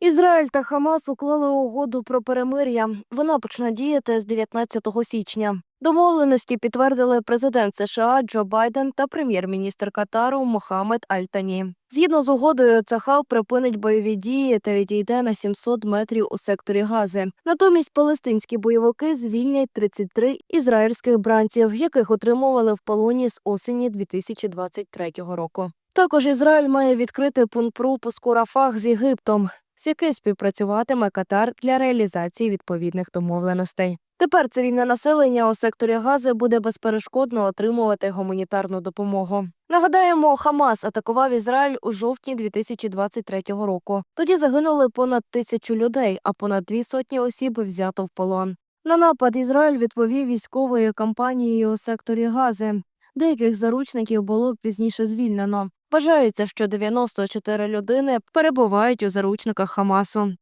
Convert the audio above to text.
Ізраїль та Хамас уклали угоду про перемир'я. Вона почне діяти з 19 січня. Домовленості підтвердили президент США Джо Байден та прем'єр-міністр Катару Мохамед Аль-Тані. Згідно з угодою, Цахал припинить бойові дії та відійде на 700 метрів у секторі Гази. Натомість палестинські бойовики звільнять 33 ізраїльських бранців, яких отримували в полоні з осені 2023 року. Також Ізраїль має відкрити пункт пропуску Рафах з Єгиптом, з яким співпрацюватиме Катар для реалізації відповідних домовленостей. Тепер цивільне населення у секторі Гази буде безперешкодно отримувати гуманітарну допомогу. Нагадаємо, Хамас атакував Ізраїль у жовтні 2023 року. Тоді загинули понад тисячу людей, а понад дві сотні осіб взято в полон. На напад Ізраїль відповів військовою кампанією у секторі Гази. Деяких заручників було пізніше звільнено. Вважається, що 94 людини перебувають у заручниках Хамасу.